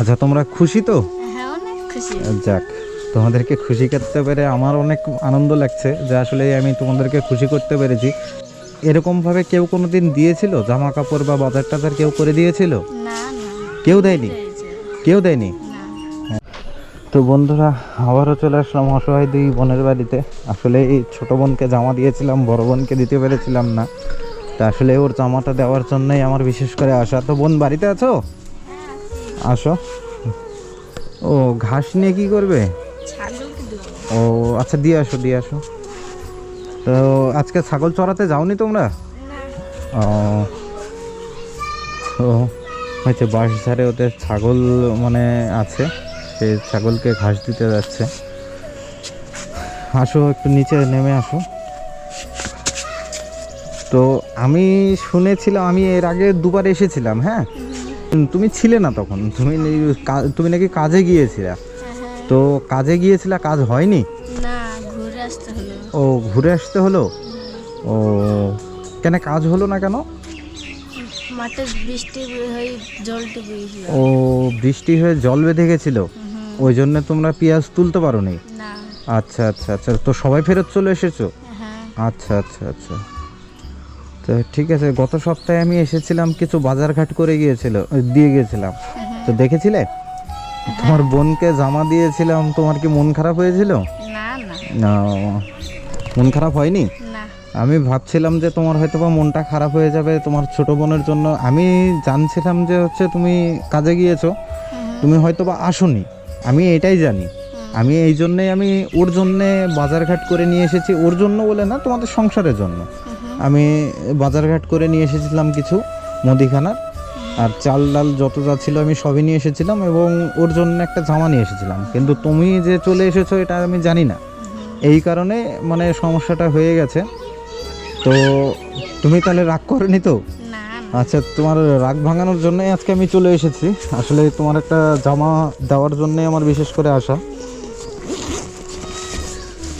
আচ্ছা তোমরা খুশি তো? হ্যাঁ অনেক খুশি। যাক তোমাদেরকে খুশি করতে পেরে আমার অনেক আনন্দ লাগছে যে আসলে আমি তোমাদেরকে খুশি করতে পেরেছি। এরকমভাবে কেউ কোনো দিন দিয়েছিল? জামা কাপড় বা বাজার টাজার কেউ করে দিয়েছিল? কেউ দেয়নি? কেউ দেয়নি? তো বন্ধুরা আবারও চলে আসলাম অসহায় দুই বোনের বাড়িতে। আসলে এই ছোটো বোনকে জামা দিয়েছিলাম বড় বোনকে দিতে পেরেছিলাম না। তা আসলে ওর জামাটা দেওয়ার জন্যই আমার বিশেষ করে আসা তো বোন বাড়িতে আছো? আসো। ও ঘাস নিয়ে কি করবে? ও আচ্ছা দিয়ে আসো দিয়ে আসো। তো আজকে ছাগল চড়াতে যাওনি তোমরা? ও। হয়েছে বাঁশ ধারে ওদের ছাগল মানে আছে সে ছাগলকে ঘাস দিতে যাচ্ছে। আসো একটু নিচে নেমে আসো। তো আমি শুনেছিলাম আমি এর আগে দুবার এসেছিলাম হ্যাঁ? তুমি ছিলে না তখন। তুমি তুমি নাকি কাজে গিয়েছিলে। হ্যাঁ। তো কাজে গিয়েছিলে কাজ হয়নি? না ঘুরে আসতে হলো। ও ঘুরে আসতে হলো? ও কেন কাজ হলো না কেন? মাঠে বৃষ্টি হয়ে জলটি ও বৃষ্টি হয়ে জল বেঁধে গেছিল? ওই জন্য তোমরা পেঁয়াজ তুলতে পারো নি। আচ্ছা আচ্ছা আচ্ছা তো সবাই ফেরত চলে এসেছ? হ্যাঁ। আচ্ছা আচ্ছা আচ্ছা। তো ঠিক আছে গত সপ্তাহে আমি এসেছিলাম কিছু বাজারঘাট করে গিয়েছিল দিয়ে গিয়েছিলাম। তো দেখেছিলে? তোমার বোনকে জামা দিয়েছিলাম তোমার কি মন খারাপ হয়েছিল? না মন খারাপ হয়নি? আমি ভাবছিলাম যে তোমার হয়তো বা মনটা খারাপ হয়ে যাবে তোমার ছোট বোনের জন্য। আমি জানছিলাম যে হচ্ছে তুমি কাজে গিয়েছো তুমি হয়তো বা আসোনি। আমি এটাই জানি। আমি এই জন্যেই আমি ওর জন্যে বাজারঘাট করে নিয়ে এসেছি ওর জন্য বলে না তোমাদের সংসারের জন্য। আমি বাজারঘাট করে নিয়ে এসেছিলাম কিছু মুদিখানার আর চাল ডাল যত যা ছিল আমি সবই নিয়ে এসেছিলাম এবং ওর জন্য একটা জামা নিয়ে এসেছিলাম। কিন্তু তুমি যে চলে এসেছ এটা আমি জানি না। এই কারণে মানে সমস্যাটা হয়ে গেছে। তো তুমি তাহলে রাগ করনি তো? আচ্ছা তোমার রাগ ভাঙানোর জন্যই আজকে আমি চলে এসেছি। আসলে তোমার একটা জামা দেওয়ার জন্যই আমার বিশেষ করে আসা।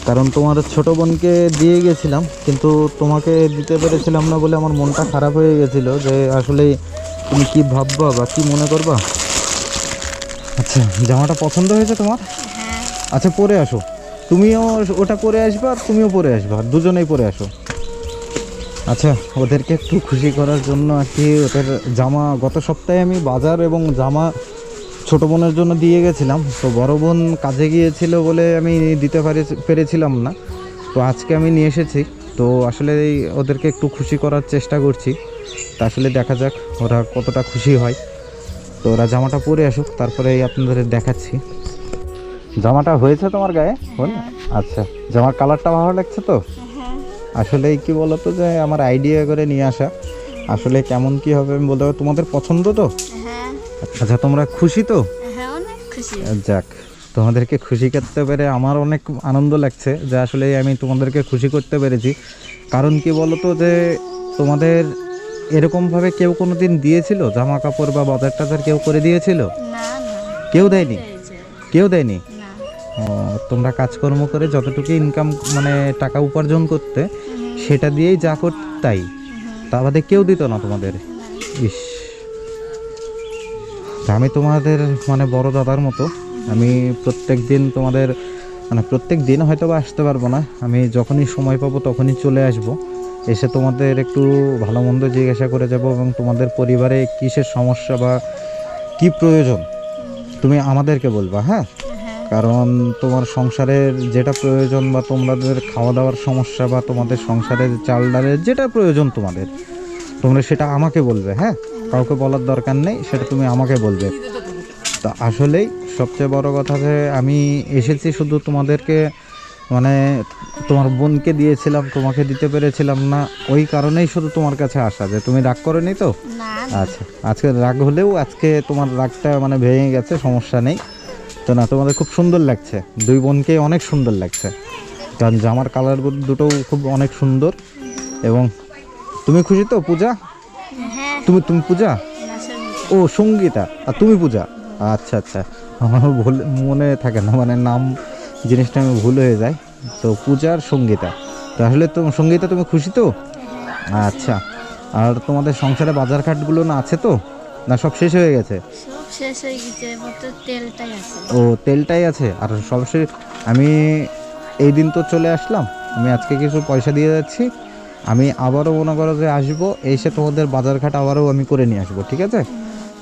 কারণ তোমার ছোট বোনকে দিয়ে গেছিলাম কিন্তু তোমাকে দিতে পেরেছিলাম না বলে আমার মনটা খারাপ হয়ে গেছিল যে আসলে তুমি কি ভাববা বা কি মনে করবা? আচ্ছা জামাটা পছন্দ হয়েছে তোমার? হ্যাঁ। আচ্ছা পরে আসো। তুমিও ওটা পরে আসবা আর তুমিও পরে আসবা দুজনেই পরে আসো। আচ্ছা ওদেরকে একটু খুশি করার জন্য আর কি ওদের জামা গত সপ্তাহে আমি বাজার এবং জামা ছোট বোনের জন্য দিয়ে গেছিলাম। তো বড় বোন কাজে গিয়েছিল বলে আমি দিতে পারি পেরেছিলাম না। তো আজকে আমি নিয়ে এসেছি। তো আসলে ওদেরকে একটু খুশি করার চেষ্টা করছি। তা আসলে দেখা যাক ওরা কতটা খুশি হয়। তো ওরা জামাটা পরে আসুক তারপরে আপনাদের দেখাচ্ছি। জামাটা হয়েছে তোমার গায়ে? বল আচ্ছা জামার কালারটা ভালো লাগছে তো? হ্যাঁ। আসলে কি বলতো যে আমার আইডিয়া করে নিয়ে আসা। আসলে কেমন কি হবে আমি বলতে তোমাদের পছন্দ তো? হ্যাঁ। আচ্ছা তোমরা খুশি তো? হ্যাঁ যাক তোমাদেরকে খুশি করতে পেরে আমার অনেক আনন্দ লাগছে যে আসলে আমি তোমাদেরকে খুশি করতে পেরেছি। কারণ কি বলতো যে তোমাদের এরকমভাবে কেউ কোনো দিন দিয়েছিল? জামা কাপড় বা বাজার টাজার কেউ করে দিয়েছিল? কেউ দেয়নি? কেউ দেয়নি? তোমরা কাজকর্ম করে যতটুকু ইনকাম মানে টাকা উপার্জন করতে সেটা দিয়েই যা করতে তাই। তা বাদে কেউ দিত না তোমাদের। ইস। আমি তোমাদের মানে বড় দাদার মতো আমি প্রত্যেক দিন তোমাদের মানে প্রত্যেক দিন হয়তো বা আসতে পারব না আমি যখনই সময় পাবো তখনই চলে আসব। এসে তোমাদের একটু ভালো মন্দ জিজ্ঞাসা করে যাব এবং তোমাদের পরিবারে কিসের সমস্যা বা কি প্রয়োজন তুমি আমাদেরকে বলবা হ্যাঁ? হ্যাঁ। কারণ তোমার সংসারের যেটা প্রয়োজন বা তোমাদের খাওয়া দাওয়ার সমস্যা বা তোমাদের সংসারের চাল ডালের যেটা প্রয়োজন তোমাদের তোমরা সেটা আমাকে বলবে হ্যাঁ? কাউকে বলার দরকার নেই সেটা তুমি আমাকে বলবে। তা আসলেই সবচেয়ে বড় কথা যে আমি এসেছি শুধু তোমাদেরকে মানে তোমার বোনকে দিয়েছিলাম তোমাকে দিতে পেরেছিলাম না ওই কারণেই শুধু তোমার কাছে আসা যে তুমি রাগ করনি তো? আচ্ছা আজকে রাগ হলেও আজকে তোমার রাগটা মানে ভেঙে গেছে সমস্যা নেই। তো না তোমাদের খুব সুন্দর লাগছে দুই বোনকে অনেক সুন্দর লাগছে। কারণ জামার কালার দুটোও খুব অনেক সুন্দর এবং তুমি খুশি তো পূজা? তুমি তুমি পূজা? ও সঙ্গীতা। আর তুমি পূজা? আচ্ছা আচ্ছা। আমার ভুল মনে থাকে না মানে নাম জিনিসটা আমি ভুল হয়ে যায় তো পূজা আর সঙ্গীতা। তো আসলে তো সঙ্গীতা তুমি খুশি তো? আচ্ছা। আর তোমাদের সংসারে বাজার ঘাটগুলো না আছে তো? না সব শেষ হয়ে গেছে? শেষ হয়ে গেছে তেলটাই আছে। ও তেলটাই আছে? আর সবশেষ আমি এই দিন তো চলে আসলাম। আমি আজকে কিছু পয়সা দিয়ে যাচ্ছি। আমি আবারও মনে করো যে আসব এসে তোমাদের বাজারঘাট আবারও আমি করে নিয়ে আসব ঠিক আছে?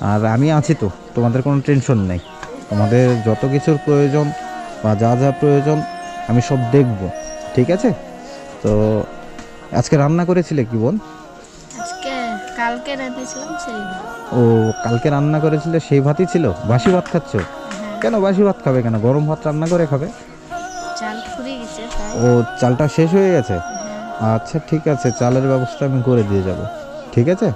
আর আমি আছি তো তোমাদের কোনো টেনশন নেই। তোমাদের যত কিছুর প্রয়োজন বা যা যা প্রয়োজন আমি সব দেখব ঠিক আছে? তো আজকে রান্না করেছিলে কি বোন? কালকে। ও কালকে রান্না করেছিলে সেই ভাতই ছিল? বাসি ভাত খাচ্ছ? হ্যাঁ। কেন বাসি ভাত খাবে কেন? গরম ভাত রান্না করে খাবে? ও চালটা শেষ হয়ে গেছে? আচ্ছা ঠিক আছে চালের ব্যবস্থা আমি করে দিয়ে যাব। ঠিক আছে?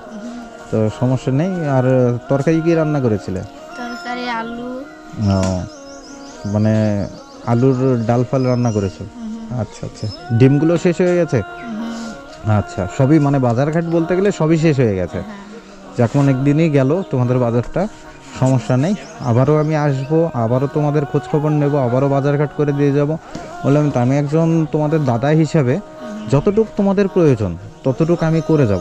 তো সমস্যা নেই আর তরকারি কি রান্না করেছিলে? তরকারি আলু। ও মানে আলুর ডাল ফাল রান্না করেছ? আচ্ছা আচ্ছা। ডিমগুলো শেষ হয়ে গেছে? আচ্ছা সবই মানে বাজারঘাট বলতে গেলে সবই শেষ হয়ে গেছে। হ্যাঁ। যাক অনেক দিনই গেল তোমাদের বাজারটা সমস্যা নেই। আবারও আমি আসব আবারও তোমাদের খোঁজ খবর নেব আবারও বাজারঘাট করে দিয়ে যাব। বললাম আমি একজন তোমাদের দাদা হিসাবে যতটুকু তোমাদের প্রয়োজন ততটুকু আমি করে যাব।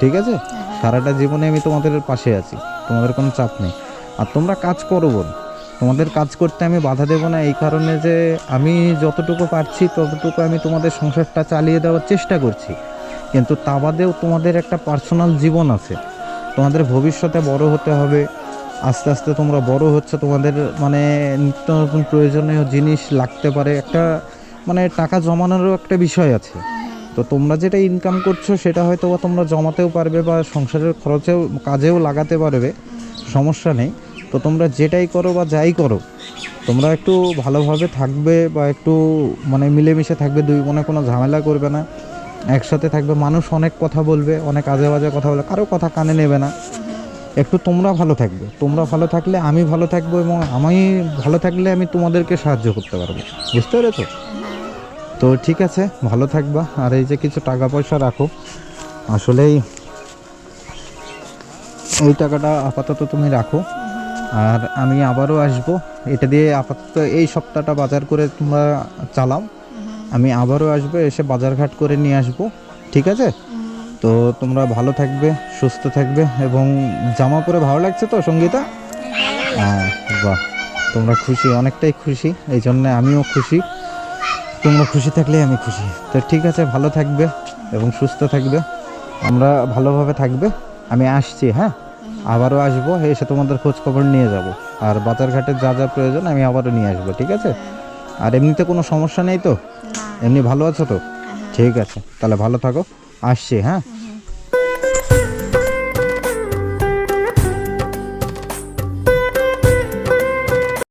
ঠিক আছে? সারাটা জীবনে আমি তোমাদের পাশে আছি তোমাদের কোনো চাপ নেই। আর তোমরা কাজ করো বোন। তোমাদের কাজ করতে আমি বাধা দেবো না এই কারণে যে আমি যতটুকু পারছি ততটুকু আমি তোমাদের সংসারটা চালিয়ে দেওয়ার চেষ্টা করছি। কিন্তু তা বাদেও তোমাদের একটা পার্সোনাল জীবন আছে। তোমাদের ভবিষ্যতে বড় হতে হবে। আস্তে আস্তে তোমরা বড় হচ্ছে তোমাদের মানে নিত্য নতুন প্রয়োজনীয় জিনিস লাগতে পারে। একটা মানে টাকা জমানোরও একটা বিষয় আছে। তো তোমরা যেটা ইনকাম করছ, সেটা হয়তো বা তোমরা জমাতেও পারবে বা সংসারের খরচেও, কাজেও লাগাতে পারবে, সমস্যা নেই। তো তোমরা যেটাই করো বা যাই করো, তোমরা একটু ভালোভাবে থাকবে বা একটু মানে মিলেমিশে থাকবে, দুই মনে কোনো ঝামেলা করবে না। একসাথে থাকবে, মানুষ অনেক কথা বলবে, অনেক আজে বাজে কথা বলবে, কারও কথা কানে নেবে না। একটু তোমরা ভালো থাকবে, তোমরা ভালো থাকলে আমি ভালো থাকব এবং আমি ভালো থাকলে আমি তোমাদেরকে সাহায্য করতে পারব। বুঝতে পেরেছ? তো ঠিক আছে ভালো থাকবা। আর এই যে কিছু টাকা পয়সা রাখো আসলেই এই টাকাটা আপাতত তুমি রাখো। আর আমি আবারও আসব। এটা দিয়ে আপাতত এই সপ্তাহটা বাজার করে তোমরা চালাও। আমি আবারও আসব এসে বাজারঘাট করে নিয়ে আসব। ঠিক আছে? তো তোমরা ভালো থাকবে সুস্থ থাকবে এবং জামা পরে ভালো লাগছে তো সঙ্গীতা? হ্যাঁ বাহ তোমরা খুশি অনেকটাই খুশি। এই জন্য আমিও খুশি। তোমরা খুশি থাকলে আমি খুশি। তো ঠিক আছে ভালো থাকবে এবং সুস্থ থাকবে। আমরা ভালোভাবে থাকবে। আমি আসছি হ্যাঁ? আবারও আসব এসে তোমাদের খোঁজ খবর নিয়ে যাব। আর বাজারঘাটের যা যা প্রয়োজন আমি আবারও নিয়ে আসব ঠিক আছে? আর এমনিতে কোনো সমস্যা নেই তো? এমনি ভালো আছো তো? ঠিক আছে তাহলে ভালো থাকো। আসছি হ্যাঁ?